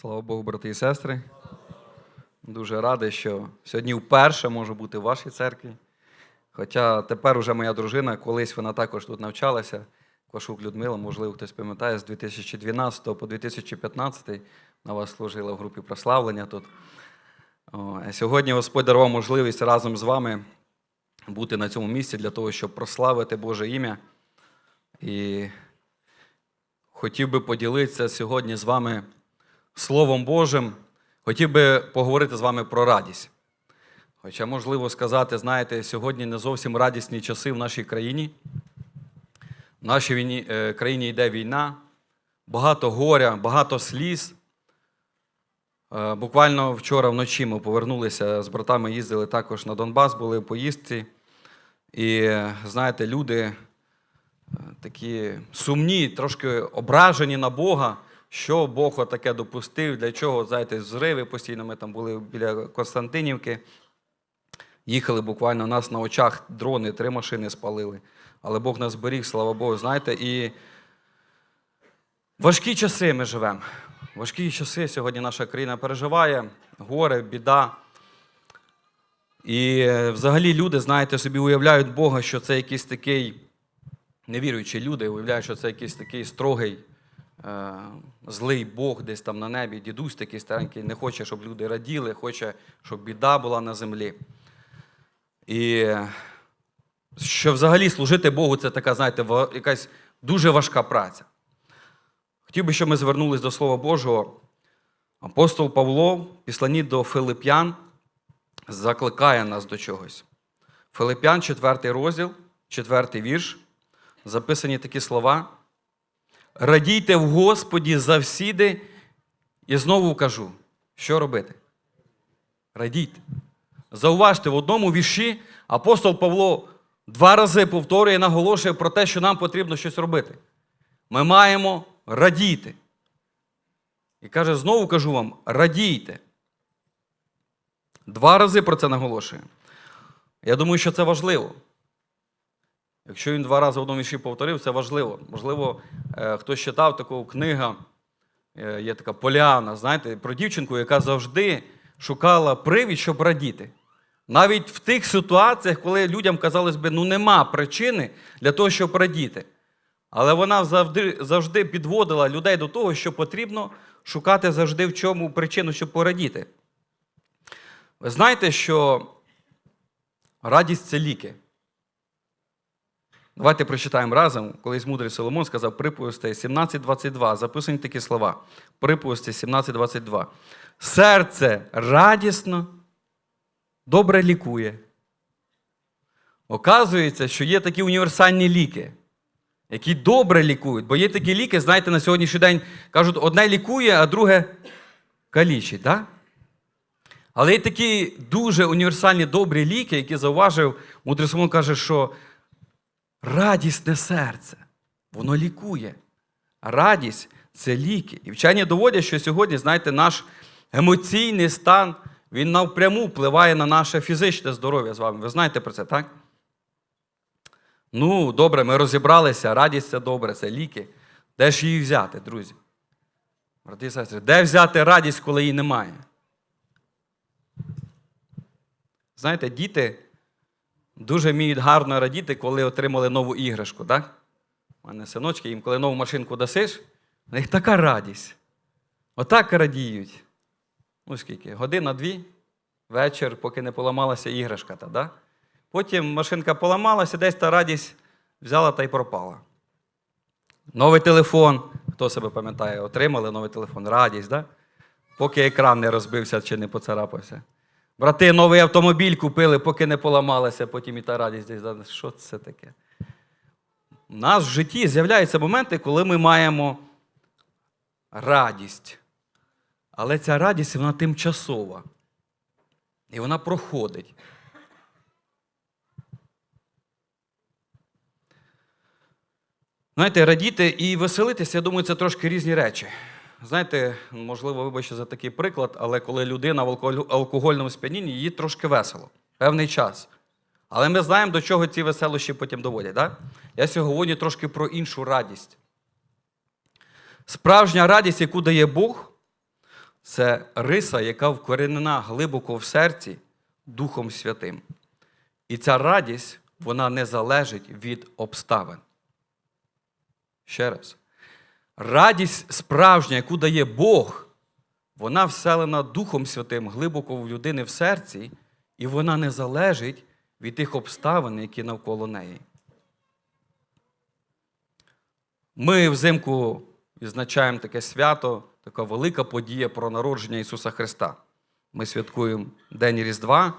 Слава Богу, брати і сестри. Дуже радий, що сьогодні вперше можу бути в вашій церкві. Хоча тепер уже моя дружина, колись вона також тут навчалася, Квашук Людмила, можливо, хтось пам'ятає, з 2012 по 2015 на вас служила в групі прославлення тут. Сьогодні Господь дарував можливість разом з вами бути на цьому місці для того, щоб прославити Боже ім'я. І хотів би поділитися сьогодні з вами Словом Божим. Хотів би поговорити з вами про радість. Хоча, можливо сказати, знаєте, сьогодні не зовсім радісні часи в нашій країні. В нашій війні, е, країні йде війна, багато горя, багато сліз. Е, Буквально вчора вночі ми повернулися з братами, їздили також на Донбас, були в поїздці. І знаєте, люди е, такі сумні, трошки ображені на Бога, що Бог отаке допустив, для чого, знаєте, зриви постійно. Ми там були біля Константинівки. Їхали буквально у нас на очах дрони, три машини спалили. Але Бог нас беріг, слава Богу, знаєте, і важкі часи ми живемо. Важкі часи сьогодні наша країна переживає, горе, біда. І е, взагалі люди, знаєте, собі уявляють Бога, що це якийсь такий, невіруючі люди, уявляють, що це якийсь такий строгий, злий Бог десь там на небі, дідусь такий старенький, не хоче, щоб люди раділи, хоче, щоб біда була на землі. І що взагалі служити Богу це така, знаєте, якась дуже важка праця. Хотів би, щоб ми звернулись до Слова Божого. Апостол Павло, в післанні до Филип'ян, закликає нас до чогось. Филип'ян, 4 розділ, 4 вірш, записані такі слова. Радійте в Господі завсіди, і знову кажу, що робити? Радійте. Зауважте, в одному вірші апостол Павло два рази повторює і наголошує про те, що нам потрібно щось робити. Ми маємо радіти. І каже, знову кажу вам, радійте. Два рази про це наголошує. Я думаю, що це важливо. Якщо він два рази в одному вірші повторив, це важливо. Можливо, е, хтось читав таку книгу, е, є така Поліана, знаєте, про дівчинку, яка завжди шукала привід, щоб радіти. Навіть в тих ситуаціях, коли людям казалось би, ну нема причини для того, щоб радіти. Але вона завжди, завжди підводила людей до того, що потрібно шукати завжди в чому причину, щоб порадіти. Ви знаєте, що радість це ліки. Давайте прочитаємо разом. Колись мудрий Соломон сказав приповістей 17.22. Записані такі слова. Приповісті 17.22. Серце радісно, добре лікує. Оказується, що є такі універсальні ліки, які добре лікують. Бо є такі ліки, знаєте, на сьогоднішній день кажуть, одне лікує, а друге калічить. Да? Але є такі дуже універсальні добрі ліки, які зауважив, мудрий Соломон каже, що радісне серце, воно лікує. Радість це ліки. І вчені доводять, що сьогодні, знаєте, наш емоційний стан, він напряму впливає на наше фізичне здоров'я з вами. Ви знаєте про це, так? Ну, добре, ми розібралися, радість це добре, це ліки. Де ж її взяти, друзі? Брати і сестри, де взяти радість, коли її немає? Знаєте, діти дуже вміють гарно радіти, коли отримали нову іграшку, так? У мене синочки, їм коли нову машинку дасиш, в них така радість. Отак радіють. Ну, скільки? Година-дві, вечір, поки не поламалася іграшка. Та, да? Потім машинка поламалася, десь та радість взяла та й пропала. Новий телефон, хто себе пам'ятає, отримали новий телефон, радість, да? поки екран не розбився чи не поцарапався. Брати, новий автомобіль купили, поки не поламалася, потім і та радість десь. Що це таке? У нас в житті з'являються моменти, коли ми маємо радість. Але ця радість вона тимчасова. І вона проходить. Знаєте, радіти і веселитися, я думаю, це трошки різні речі. Знаєте, можливо, вибачте за такий приклад, але коли людина в алкогольному сп'янінні, їй трошки весело, певний час. Але ми знаємо, до чого ці веселощі потім доводять. Да? Я сьогодні трошки про іншу радість. Справжня радість, яку дає Бог, це риса, яка вкоренена глибоко в серці Духом Святим. І ця радість, вона не залежить від обставин. Ще раз. Радість справжня, яку дає Бог, вона вселена Духом Святим глибоко в людини в серці, і вона не залежить від тих обставин, які навколо неї. Ми взимку відзначаємо таке свято, така велика подія про народження Ісуса Христа. Ми святкуємо День Різдва.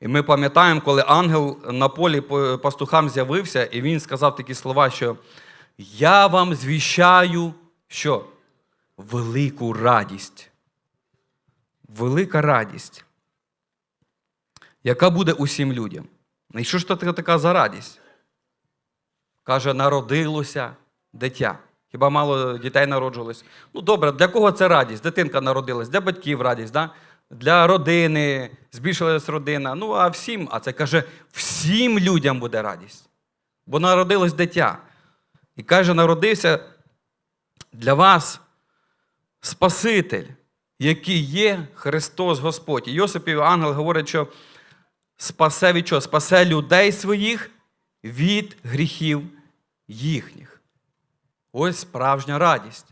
І ми пам'ятаємо, коли ангел на полі пастухам з'явився, і він сказав такі слова, що я вам звіщаю, що? Велику радість. Велика радість, яка буде усім людям. І що ж таке така за радість? Каже, народилося дитя. Хіба мало дітей народжувалось? Ну добре, для кого це радість? Дитинка народилась, для батьків радість, да? для родини, збільшилась родина. Ну, а всім, а це каже, всім людям буде радість. Бо народилось дитя. І каже, народився для вас Спаситель, який є Христос Господь. І Йосипів ангел говорить, що спасе від чого? Спасе людей своїх від гріхів їхніх. Ось справжня радість.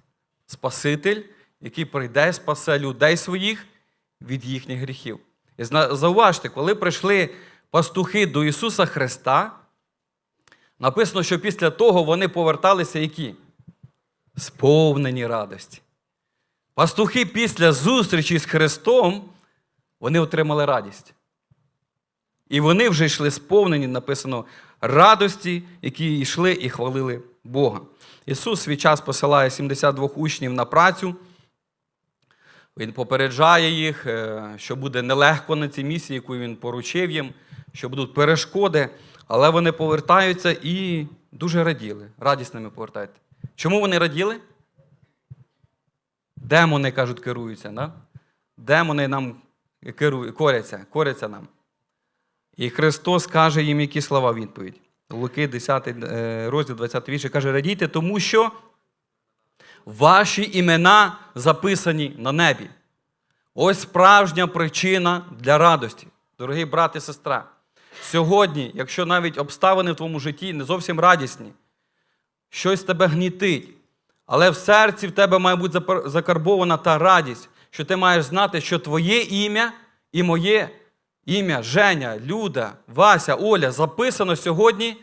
Спаситель, який прийде, спасе людей своїх від їхніх гріхів. І зауважте, коли прийшли пастухи до Ісуса Христа, написано, що після того вони поверталися які? Сповнені радості. Пастухи після зустрічі з Христом, вони отримали радість. І вони вже йшли сповнені, написано, радості, які йшли і хвалили Бога. Ісус свій час посилає 72 учнів на працю. Він попереджає їх, е, що буде нелегко на цій місії, яку він поручив їм, що будуть перешкоди, але вони повертаються і дуже раділи. Радісними повертаються. Чому вони раділи? Демони, кажуть, керуються. Да? Демони нам керують, коряться, коряться нам. І Христос каже їм які слова відповідь. Луки, 10 е, розділ, 20 вірш, каже: радійте, тому що ваші імена записані на небі. Ось справжня причина для радості. Дорогі брати і сестра. Сьогодні, якщо навіть обставини в твоєму житті не зовсім радісні, щось тебе гнітить, але в серці в тебе має бути закарбована та радість, що ти маєш знати, що твоє ім'я і моє ім'я Женя, Люда, Вася, Оля записано сьогодні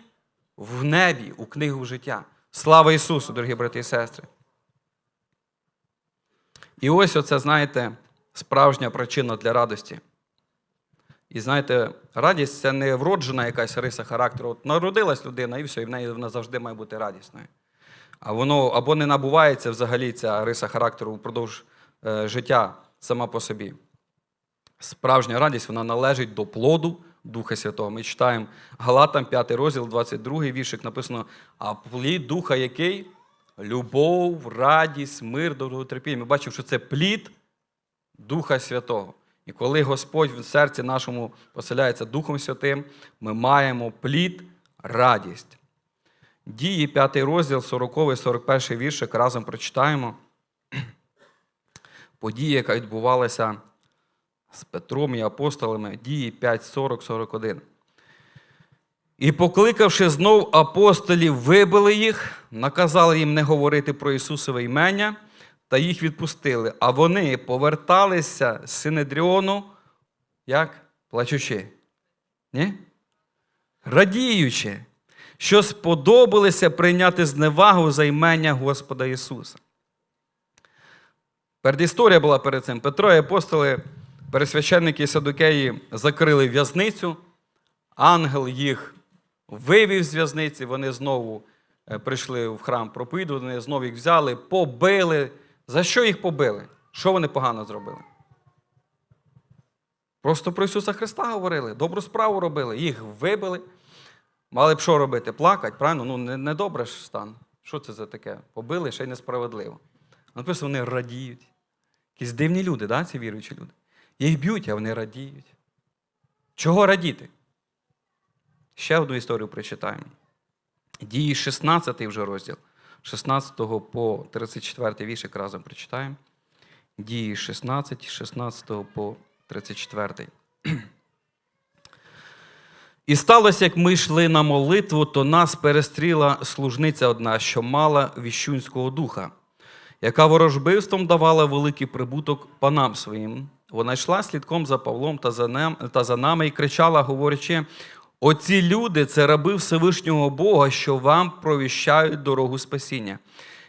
в небі, у книгу життя. Слава Ісусу, дорогі брати і сестри. І ось оце, знаєте, справжня причина для радості. І знаєте, радість це не вроджена якась риса характеру. От народилась людина, і все, і в неї вона завжди має бути радісною. А воно або не набувається взагалі ця риса характеру впродовж е, життя сама по собі. Справжня радість вона належить до плоду Духа Святого. Ми читаємо Галатам 5 розділ, 22 віршик написано: а плід Духа який? Любов, радість, мир, довготерпіння. Ми бачимо, що це плід Духа Святого. І коли Господь в серці нашому поселяється Духом Святим, ми маємо плід радість. Дії, 5 розділ, 40 41 віршик разом прочитаємо. Подія, яка відбувалася з Петром і апостолами, дії 5, 40, 41. І, покликавши знов апостолів, вибили їх, наказали їм не говорити про Ісусове імення, та їх відпустили. А вони поверталися з Синедріону, як плачучи. Ні? Радіючи, що сподобалися прийняти зневагу за імення Господа Ісуса. Передісторія була перед цим. Петро і апостоли, пересвященники і садукеї закрили в'язницю, ангел їх вивів з в'язниці, вони знову е, прийшли в храм проповідувати, знову їх взяли, побили. За що їх побили? Що вони погано зробили? Просто про Ісуса Христа говорили, добру справу робили, їх вибили. Мали б що робити? Плакати, правильно? Ну, не, не ж стан. Що це за таке? Побили ще й несправедливо. Написано, вони радіють. Якісь дивні люди, да, ці віруючі люди. Їх б'ють, а вони радіють. Чого радіти? Ще одну історію прочитаємо. Дії 16 вже розділ. 16 по 34 віршик разом прочитаємо. Дії 16, 16 по 34. І сталося, як ми йшли на молитву, то нас перестріла служниця одна, що мала віщунського духа, яка ворожбивством давала великий прибуток панам своїм. Вона йшла слідком за Павлом та за, нами і кричала, говорячи: Оці люди це раби Всевишнього Бога, що вам провіщають дорогу спасіння.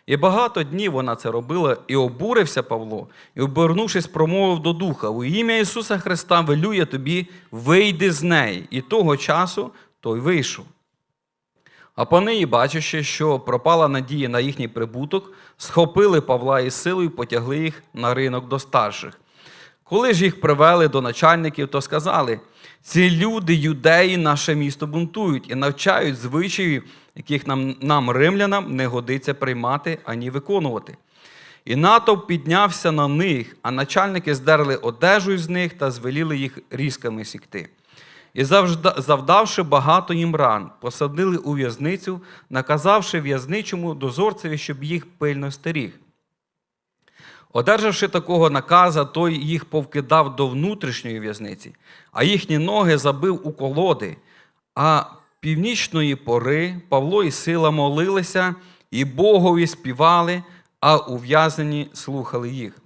І багато днів вона це робила, і обурився Павло, і, обернувшись, промовив до духа: У ім'я Ісуса Христа велю я тобі, вийди з неї. І того часу той вийшов. А пани, бачачи, що пропала надія на їхній прибуток, схопили Павла із силою і потягли їх на ринок до старших. Коли ж їх привели до начальників, то сказали: ці люди, юдеї, наше місто бунтують і навчають звичаїв, яких нам, нам, римлянам, не годиться приймати ані виконувати. І натовп піднявся на них, а начальники здерли одежу з них та звеліли їх різками сікти. І завдавши багато їм ран, посадили у в'язницю, наказавши в'язничому дозорцеві, щоб їх пильно стеріг. Одержавши такого наказа, той їх повкидав до внутрішньої в'язниці, а їхні ноги забив у колоди. А північної пори Павло і Сила молилися, і Богові співали, а ув'язнені слухали їх.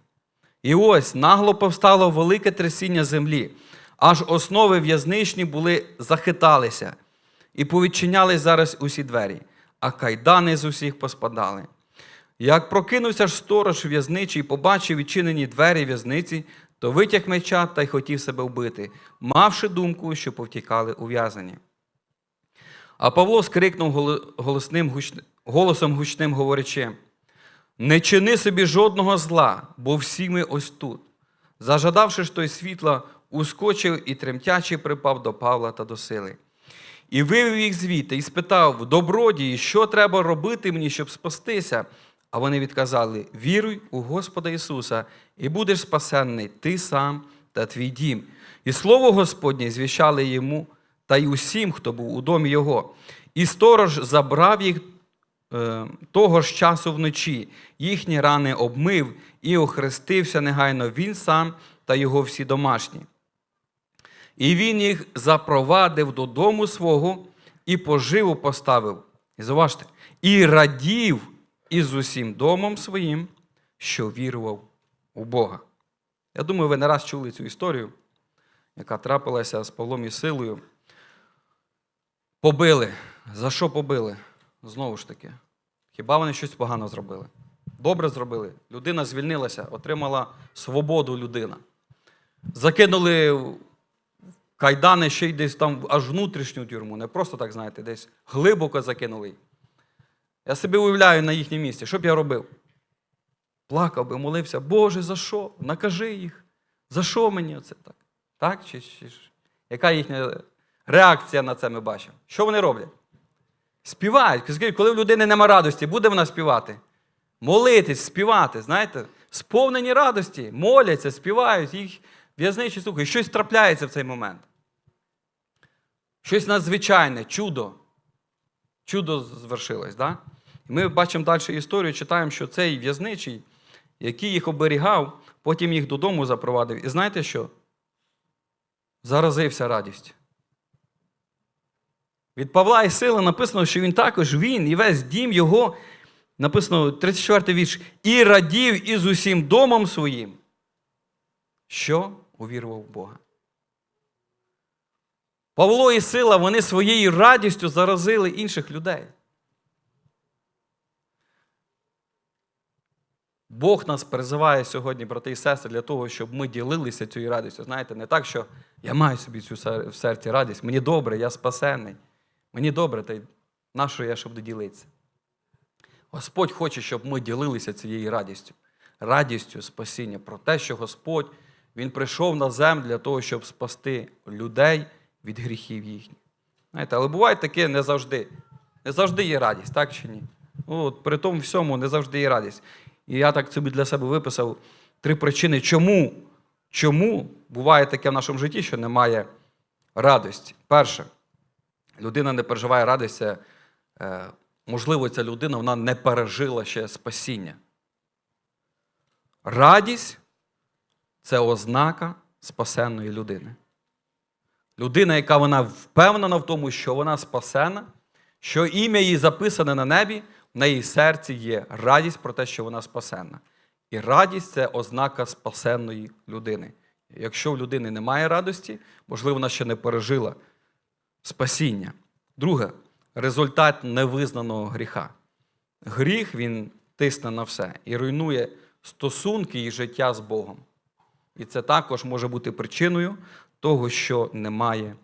І ось нагло повстало велике трясіння землі, аж основи в'язничні були захиталися, і повідчинялись зараз усі двері, а кайдани з усіх поспадали. Як прокинувся ж сторож в'язничий, побачив відчинені двері в'язниці, то витяг меча та й хотів себе вбити, мавши думку, що повтікали ув'язані. А Павло скрикнув голосним гучн- голосом гучним, говорячи: Не чини собі жодного зла, бо всі ми ось тут. Зажадавши ж той світла, ускочив і тремтячи припав до Павла та до сили. І вивів їх звідти, і спитав: Добродії, що треба робити мені, щоб спастися? А вони відказали: Віруй у Господа Ісуса, і будеш спасенний ти сам та твій дім. І слово Господнє звіщали йому та й усім, хто був у домі його. І сторож забрав їх е, того ж часу вночі, їхні рани обмив і охрестився негайно він сам та його всі домашні. І він їх запровадив додому свого і поживу поставив. І зауважте, і радів із усім домом своїм, що вірував у Бога. Я думаю, ви не раз чули цю історію, яка трапилася з Павлом і силою. Побили. За що побили? Знову ж таки. Хіба вони щось погано зробили? Добре зробили. Людина звільнилася, отримала свободу людина. Закинули кайдани ще й десь там аж внутрішню тюрму. Не просто так, знаєте, десь глибоко закинули. Я собі уявляю на їхньому місці, що б я робив? Плакав би, молився, Боже, за що? Накажи їх. За що мені оце так? Так? Чи, чи, чи? Яка їхня реакція на це ми бачимо? Що вони роблять? Співають. Коли в людини нема радості, буде вона співати? Молитись, співати, знаєте, сповнені радості, моляться, співають, їх в'язничі слухають. Щось трапляється в цей момент. Щось надзвичайне, чудо. Чудо звершилось. Да? Ми бачимо далі історію, читаємо, що цей в'язничий, який їх оберігав, потім їх додому запровадив. І знаєте що? Заразився радістю. Від Павла і Сили написано, що він також він і весь дім його, написано 34 вірш, і радів із усім домом своїм, що увірував Бога. Павло і сила, вони своєю радістю заразили інших людей. Бог нас призиває сьогодні, брати і сестри, для того, щоб ми ділилися цією радістю. Знаєте, не так, що я маю собі цю в серці радість, мені добре, я спасенний. Мені добре, та й на що я щоб ділитися? Господь хоче, щоб ми ділилися цією радістю, радістю спасіння, про те, що Господь Він прийшов на землю для того, щоб спасти людей від гріхів їхніх. Знаєте, але буває таке не завжди. Не завжди є радість, так чи ні? От при тому всьому не завжди є радість. І я так собі для себе виписав три причини, чому, чому буває таке в нашому житті, що немає радості. Перше, людина не переживає радість, е, можливо, ця людина вона не пережила ще спасіння. Радість це ознака спасенної людини. Людина, яка вона впевнена в тому, що вона спасена, що ім'я її записане на небі, в неї серці є радість про те, що вона спасенна. І радість це ознака спасенної людини. Якщо в людини немає радості, можливо, вона ще не пережила спасіння. Друге, результат невизнаного гріха. Гріх він тисне на все і руйнує стосунки і життя з Богом. І це також може бути причиною того, що немає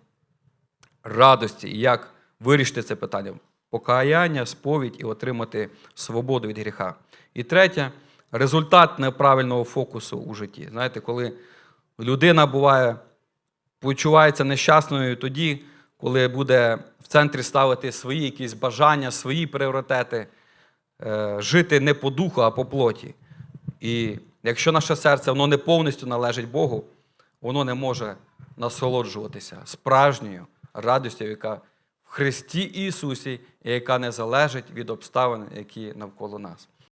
радості. І як вирішити це питання? Покаяння, сповідь і отримати свободу від гріха. І третє результат неправильного фокусу у житті. Знаєте, коли людина буває, почувається нещасною тоді, коли буде в центрі ставити свої якісь бажання, свої пріоритети, е, жити не по духу, а по плоті. І якщо наше серце воно не повністю належить Богу, воно не може насолоджуватися справжньою радістю, яка Христі Ісусі, яка не залежить від обставин, які навколо нас.